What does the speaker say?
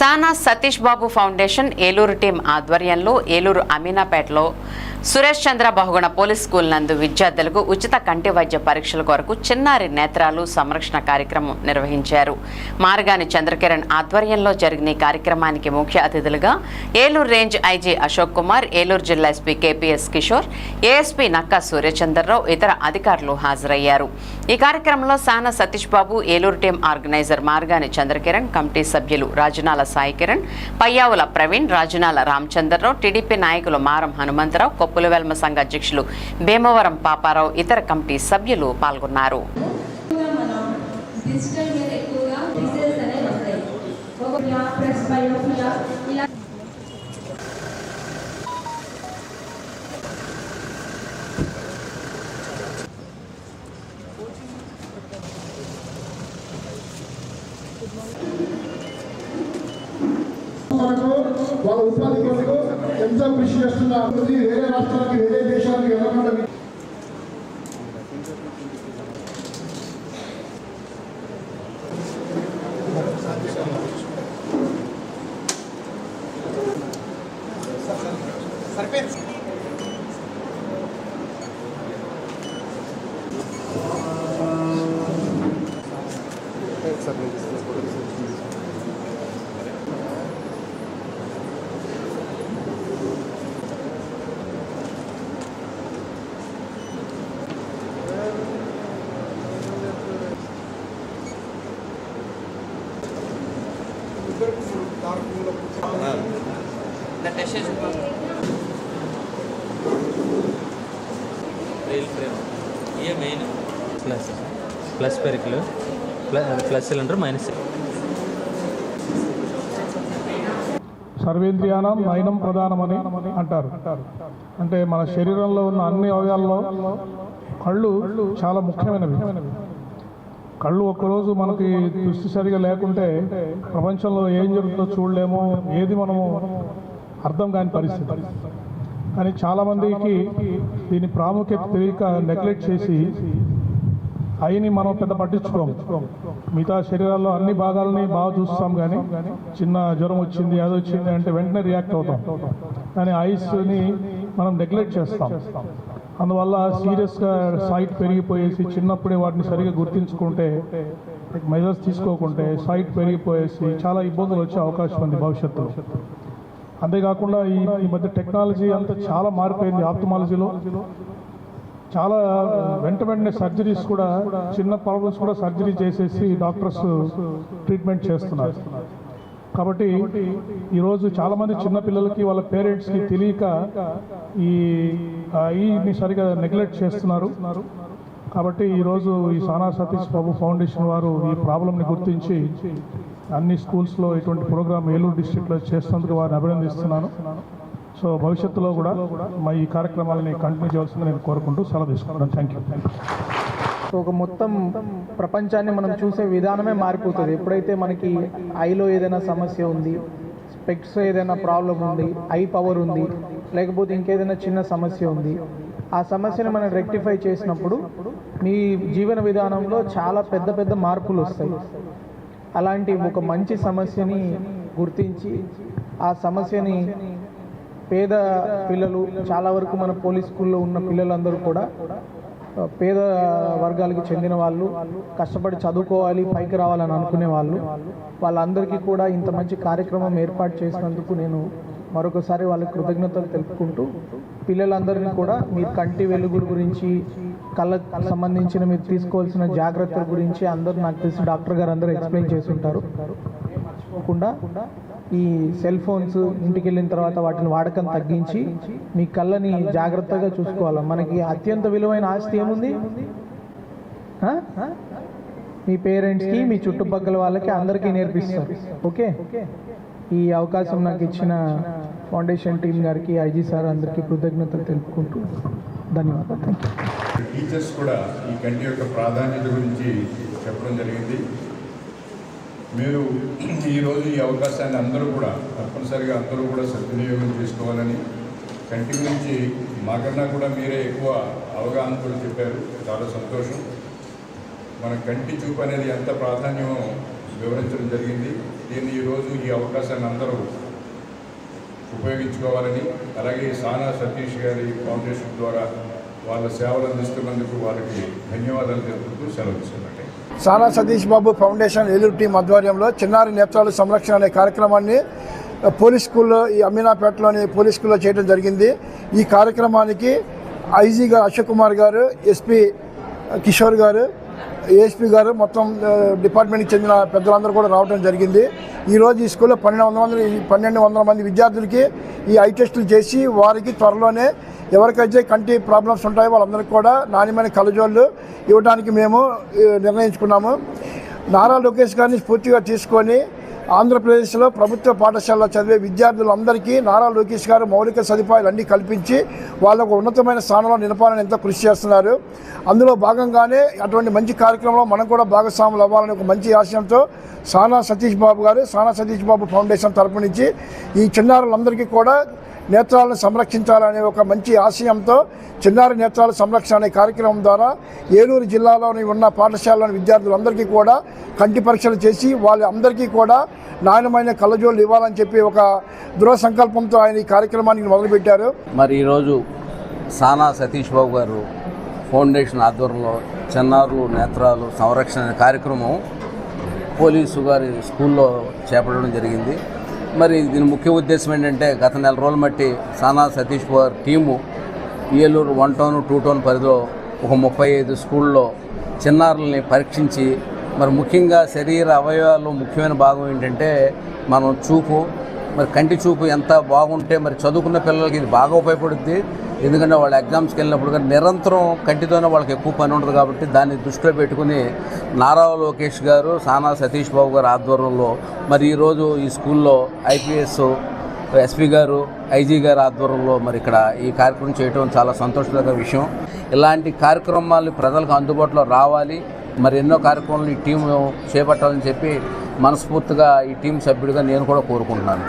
సానా Satish Babu foundation Eluru team ఆధ్వర్యంలో ఏలూరు అమీనాపేటలో సురేష్ చంద్ర బహుగుణ పోలీస్ స్కూల్ నందు విద్యార్థులకు ఉచిత కంటి వైద్య పరీక్షల కొరకు చిన్నారి నేత్రాలు సంరక్షణ కార్యక్రమం నిర్వహించారు. మార్గాని చంద్రకిరణ్ ఆధ్వర్యంలో జరిగిన కార్యక్రమానికి ముఖ్య అతిథులుగా ఏలూరు రేంజ్ ఐజీ అశోక్ కుమార్ ఏలూరు జిల్లా SP KPS Kishore ASP Nakka Suryachandrarao ఇతర అధికారులు హాజరయ్యారు. ఈ కార్యక్రమంలో Sana Satish Babu Eluru team organiser Margani Chandrakiran committee సభ్యులు రాజనాల సాయి కిరణ్ పయ్యావుల ప్రవీణ్ రాజనాల రామచంద్రరావు టీడీపీ నాయకులు మారం హనుమంతరావు కొప్పుల వెల్మ సంఘ అధ్యక్షులు భీమవరం పాపారావు ఇతర కమిటీ సభ్యులు పాల్గొన్నారు. మనకు వాళ్ళ ఉపాధి కొరకు ఎంతో కృషి చేస్తున్నారు ఇది వేరే రాష్ట్రాలకి వేరే దేశాలకు వెళ్ళకుండా రైల్ ప్లస్ ప్లస్ పెరికలు. ప్లస్ సిలిండర్ మైనస్ సర్వేంద్రియానం నయనం ప్రధానమని అంటారు. అంటే మన శరీరంలో ఉన్న అన్ని అవయాల్లో కళ్ళు చాలా ముఖ్యమైనవి. కళ్ళు ఒక్కరోజు మనకి దృష్టి సరిగా లేకుంటే ప్రపంచంలో ఏం జరుగుతుందో చూడలేము ఏది మనము అర్థం కాని పరిస్థితి. కానీ చాలామందికి దీని ప్రాముఖ్యత తెలియక నెగ్లెక్ట్ చేసి అయిని మనం పెద్ద పట్టించుకోము. మిగతా శరీరాల్లో అన్ని భాగాలని బాగా చూస్తాం కానీ చిన్న జ్వరం వచ్చింది అది వచ్చింది అంటే వెంటనే రియాక్ట్ అవుతాం. కానీ ఐస్ని మనం నెగ్లెక్ట్ చేస్తాం. అందువల్ల సీరియస్గా సైట్ పెరిగిపోయేసి చిన్నప్పుడే వాటిని సరిగా గుర్తించుకుంటే మెజర్స్ తీసుకోకుంటే సైట్ పెరిగిపోయేసి చాలా ఇబ్బందులు వచ్చే అవకాశం ఉంది భవిష్యత్తులో. అంతేకాకుండా ఈ ఈ మధ్య టెక్నాలజీ అంతా చాలా మారిపోయింది ఆప్టమాలజీలో చాలా వెంట వెంటనే సర్జరీస్ కూడా చిన్న ప్రాబ్లమ్స్ కూడా సర్జరీ చేసేసి డాక్టర్స్ ట్రీట్మెంట్ చేస్తున్నారు. కాబట్టి ఈరోజు చాలామంది చిన్నపిల్లలకి వాళ్ళ పేరెంట్స్కి తెలియక ఈ ఈని సరిగా నెగ్లెక్ట్ చేస్తున్నారు. కాబట్టి ఈరోజు ఈ సానా సతీష్ బాబు ఫౌండేషన్ వారు ఈ ప్రాబ్లంని గుర్తించి అన్ని స్కూల్స్లో ఇటువంటి ప్రోగ్రామ్ ఏలూరు డిస్ట్రిక్ట్లో చేస్తున్నందుకు వారిని అభినందిస్తున్నాను. సో భవిష్యత్తులో కూడా మా ఈ కార్యక్రమాలని కంటిన్యూ చేయాల్సింది నేను కోరుకుంటూ సెలవు తీసుకుంటాను థ్యాంక్ యూ సో ఒక మొత్తం ప్రపంచాన్ని మనం చూసే విధానమే మారిపోతుంది. ఎప్పుడైతే మనకి ఐలో ఏదైనా సమస్య ఉంది స్పెక్స్ ఏదైనా ప్రాబ్లం ఉంది ఐ పవర్ ఉంది లేకపోతే ఇంకేదైనా చిన్న సమస్య ఉంది ఆ సమస్యను మనం రెక్టిఫై చేసినప్పుడు మీ జీవన విధానంలో చాలా పెద్ద పెద్ద మార్పులు వస్తాయి. అలాంటి ఒక మంచి సమస్యని గుర్తించి ఆ సమస్యని పేద పిల్లలు చాలా వరకు మన పోలీస్ స్కూల్లో ఉన్న పిల్లలందరూ కూడా పేద వర్గాలకు చెందిన వాళ్ళు కష్టపడి చదువుకోవాలి పైకి రావాలని అనుకునే వాళ్ళు వాళ్ళందరికీ కూడా ఇంత మంచి కార్యక్రమం ఏర్పాటు చేసినందుకు నేను మరొకసారి వాళ్ళకి కృతజ్ఞతలు తెలుపుకుంటూ పిల్లలందరినీ కూడా మీ కంటి వెలుగురు గురించి కళ్ళకు సంబంధించిన మీరు తీసుకోవాల్సిన జాగ్రత్తల గురించి అందరూ నాకు తెలిసి డాక్టర్ గారు అందరూ ఎక్స్ప్లెయిన్ చేసి ఉంటారు. మర్చిపోకుండా ఈ సెల్ ఫోన్స్ ఇంటికి వెళ్ళిన తర్వాత వాటిని వాడకం తగ్గించి మీ కళ్ళని జాగ్రత్తగా చూసుకోవాలి. మనకి అత్యంత విలువైన ఆస్తి ఏముంది? మీ పేరెంట్స్కి మీ చుట్టుపక్కల వాళ్ళకి అందరికీ నేర్పిస్తారు. ఓకే? ఈ అవకాశం నాకు ఇచ్చిన ఫౌండేషన్ టీం గారికి ఐజీ సార్ అందరికీ కృతజ్ఞతలు తెలుపుకుంటూ ధన్యవాదాలు. టీచర్స్ కూడా ఈ గంట యొక్క ప్రాధాన్యత గురించి చెప్పడం జరిగింది. మీరు ఈరోజు ఈ అవకాశాన్ని అందరూ కూడా తప్పనిసరిగా అందరూ కూడా సద్వినియోగం చేసుకోవాలని కంటి గురించి మాకన్నా కూడా మీరే ఎక్కువ అవగాహనతో చెప్పారు. చాలా సంతోషం. మన కంటి చూపు అనేది ఎంత ప్రాధాన్యమో వివరించడం జరిగింది. దీన్ని ఈరోజు ఈ అవకాశాన్ని అందరూ ఉపయోగించుకోవాలని అలాగే సానా సతీష్ గారి ఫౌండేషన్ ద్వారా వాళ్ళ సేవలు అందిస్తున్నందుకు వారికి ధన్యవాదాలు తెలుపుతూ సెలవు ఇస్తున్నాను సానా సతీష్ బాబు ఫౌండేషన్ ఏలూరు టీం ఆధ్వర్యంలో చిన్నారి నేత్రాలు సంరక్షణ అనే కార్యక్రమాన్ని పోలీస్ స్కూల్లో ఈ అమీనాపేటలోని పోలీస్ స్కూల్లో చేయడం జరిగింది. ఈ కార్యక్రమానికి ఐజీ గారు అశోక్ కుమార్ గారు ఎస్పీ కిషోర్ గారు ఏఎస్పీ గారు మొత్తం డిపార్ట్మెంట్కి చెందిన పెద్దలందరూ కూడా రావడం జరిగింది. ఈరోజు ఈ స్కూల్లో పన్నెండు వందల మంది పన్నెండు వందల మంది విద్యార్థులకి ఈ ఐ టెస్టులు చేసి వారికి త్వరలోనే ఎవరికైతే కంటి ప్రాబ్లమ్స్ ఉంటాయో వాళ్ళందరికీ కూడా నాణ్యమైన కలజోళ్ళు ఇవ్వడానికి మేము నిర్ణయించుకున్నాము. నారా లోకేష్ గారిని స్ఫూర్తిగా తీసుకొని ఆంధ్రప్రదేశ్లో ప్రభుత్వ పాఠశాలలో చదివే విద్యార్థులందరికీ నారా లోకేష్ గారు మౌలిక సదుపాయాలు అన్నీ కల్పించి వాళ్ళకు ఉన్నతమైన స్థానంలో నిలపాలని ఎంతో కృషి చేస్తున్నారు. అందులో భాగంగానే అటువంటి మంచి కార్యక్రమంలో మనం కూడా భాగస్వాములు అవ్వాలని ఒక మంచి ఆశయంతో సానా సతీష్ బాబు గారు సానా సతీష్ బాబు ఫౌండేషన్ తరపు నుంచి ఈ చిన్నారులందరికీ కూడా నేత్రాలను సంరక్షించాలనే ఒక మంచి ఆశయంతో చిన్నారి నేత్రాల సంరక్షణ అనే కార్యక్రమం ద్వారా ఏలూరు జిల్లాలోని ఉన్న పాఠశాలలోని విద్యార్థులందరికీ కూడా కంటి పరీక్షలు చేసి వాళ్ళందరికీ కూడా నాణ్యమైన కళ్ళజోళ్ళు ఇవ్వాలని చెప్పి ఒక దృఢ సంకల్పంతో ఆయన ఈ కార్యక్రమానికి మొదలుపెట్టారు. మరి ఈరోజు సానా సతీష్ బాబు గారు ఫౌండేషన్ ఆధ్వర్యంలో చిన్నారులు నేత్రాలు సంరక్షణ అనే కార్యక్రమం పోలీసు గారి స్కూల్లో చేపట్టడం జరిగింది. మరి దీని ముఖ్య ఉద్దేశం ఏంటంటే గత నెల రోజుల మట్టి Sana Satish Babu team Eluru one town two town పరిధిలో ఒక ముప్పై ఐదు స్కూల్లో చిన్నారుల్ని పరీక్షించి మరి ముఖ్యంగా శరీర అవయవాల్లో ముఖ్యమైన భాగం ఏంటంటే మనం చూపు మరి కంటి చూపు ఎంత బాగుంటే మరి చదువుకున్న పిల్లలకి ఇది బాగా ఉపయోగపడుద్ది. ఎందుకంటే వాళ్ళు ఎగ్జామ్స్కి వెళ్ళినప్పుడు కానీ నిరంతరం కంటితోనే వాళ్ళకి ఎక్కువ పని ఉంటుంది కాబట్టి దాన్ని దృష్టిలో పెట్టుకుని నారా లోకేష్ గారు సానా సతీష్ బాబు గారు ఆధ్వర్యంలో మరి ఈరోజు ఈ స్కూల్లో ఐపీఎస్ ఎస్పీ గారు ఐజీ గారు ఆధ్వర్యంలో మరి ఇక్కడ ఈ కార్యక్రమం చేయడం చాలా సంతోషకర విషయం. ఇలాంటి కార్యక్రమాలు ప్రజలకు అందుబాటులో రావాలి. మరి ఎన్నో కార్యక్రమాలు ఈ టీం చేపట్టాలని చెప్పి మనస్ఫూర్తిగా ఈ టీం సభ్యుడిగా నేను కూడా కోరుకుంటున్నాను.